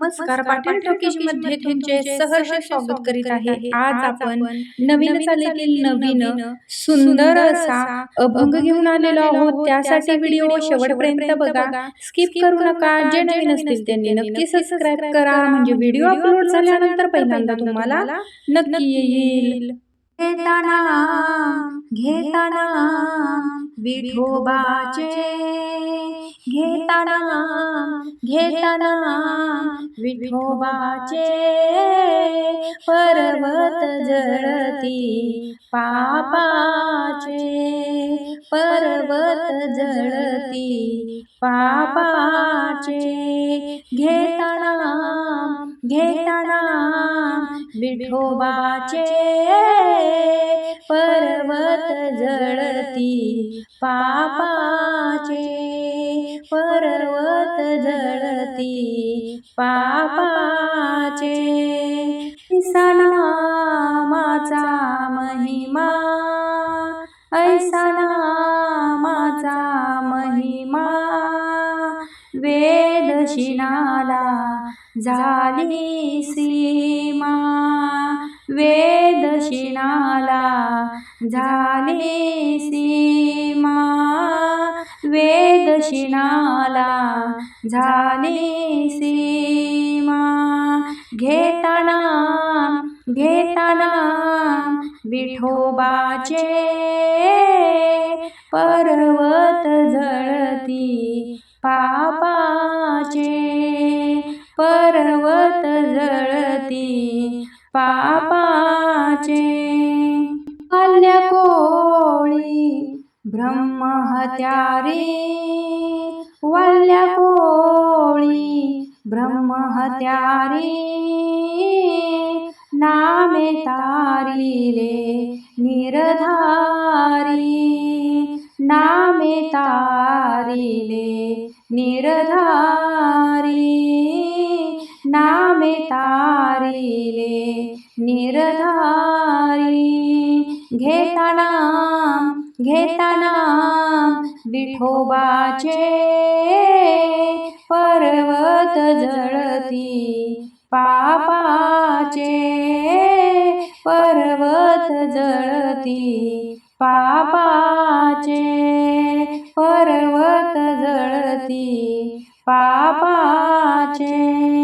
नमस्कार पाटील टॉकीजमध्ये तुमचे सहर्ष स्वागत करीत आहे. आज आपण नवीन चालीतील नवीन सुंदर असा अभंग घेऊन आलेलो आहोत. त्यासाठी व्हिडिओ शेवटपर्यंत बघा. स्किप करू नका. जे नवीन असतील त्यांनी नक्की सबस्क्राईब करा. म्हणजे व्हिडिओ अपलोड झाल्यानंतर पहिल्यांदा तुम्हाला नक्की येईल. घेताना घेताना विठोबाचे घेताना घेताना विठोबाचे पर्वत जळती पापाचे पर्वत जळती पापाचे. घेताना घेताना विठोबाचे पर्वत जळती पापाचे. पर्वत जळती पापाचे. ऐसा नामाचा महिमा ऐसा नामाचा महिमा. वेदशिनाला झाली सीमा वेदशिनाला झाली सीमा. वेदशिनाला झाली सीमा. घेताना घेताना विठोबाचे पर्वत जळती पापाचे पर्वत जळती पापाचे. आल्या कोळी ब्रह्महत्यारी वल्ल्या कोळी ब्रह्महत्यारी नामे तारिले निरधारी नामे तारिले निरधारी नामे तारिले निरधारी घेताना घेताना विठोबाचे पर्वत जळती. पापाचे पर्वत जळती. पापाचे पर्वत जळती. पापाचे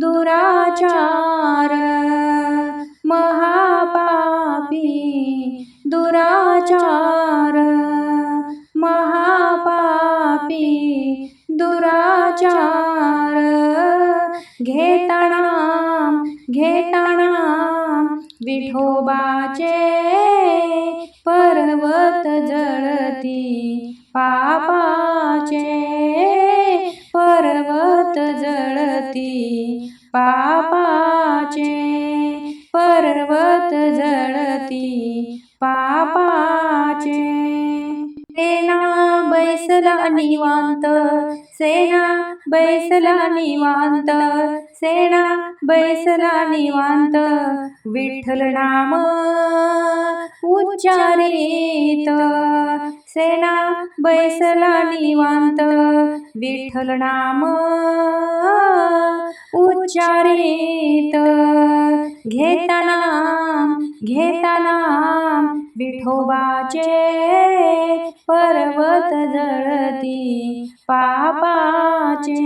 दुराचार महापापी दुराचार महापापी दुराचार घेताना घेताना विठोबाचे पर्वत जळती पापाचे पर्वत जळती. पापाचे पर्वत जळती. पापाचे सेना बैसला निवांत. सेना बैसला निवांत. सेना बैसला निवांत. विठ्ठल नाम उच्चारित. सेना बैसला निवांत विठ्ठल नाम उच्चारित. घेताना घेताना विठोबाचे पर्वत जळती पापाचे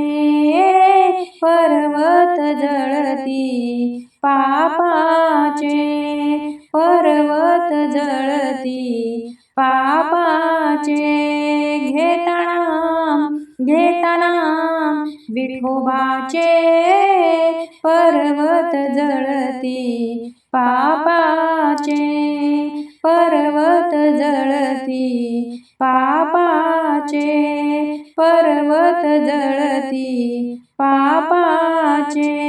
पर्वत जळती पापाचे पर्वत जळती. पापाचे घेताना घेताना विठोबाचे पर्वत जळती. पापाचे पर्वत जळती. पापाचे पर्वत जळती. पापाचे